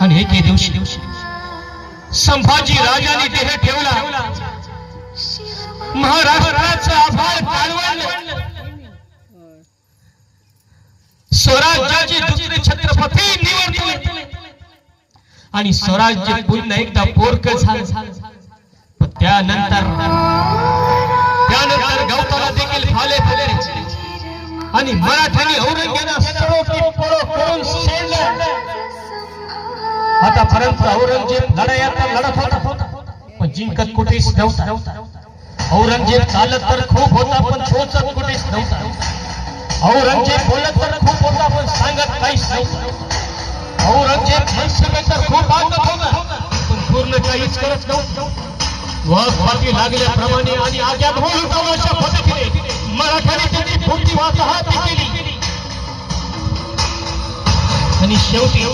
आणि एके दिवशी दिवशी संभाजी राजाने देह ठेवला. महाराष्ट्राचं आभार काढवलं स्वराज्याचे दुसरे छत्रपती निवडले आणि स्वराज्य पुन्हा एकदा पोरक झालं. पण त्यानंतर त्यानंतर गवताला देखील फाले फुले आणि मराठ्यांनी औरंगजेबाला आतापर्यंत औरंगजेब लढाया लढत होता. पण जिंकत कुठेच नव्हता. औरंगजेब चालत तर खूप होता पण सोचत कुठेच नव्हता. औरंगजेब बोलत तर खूप होता पण सांगत काहीच नव्हता. औरंगजेब मनसुबे तर खूप आणत होता पण पूर्ण काहीच करत नव्हता. वाघ पाठी लागल्याप्रमाणे आणि आज्ञा भोल तमाशा पद्धतीने मराठ्याने त्यांची फुटती वाताहत केली. आणि शेवटी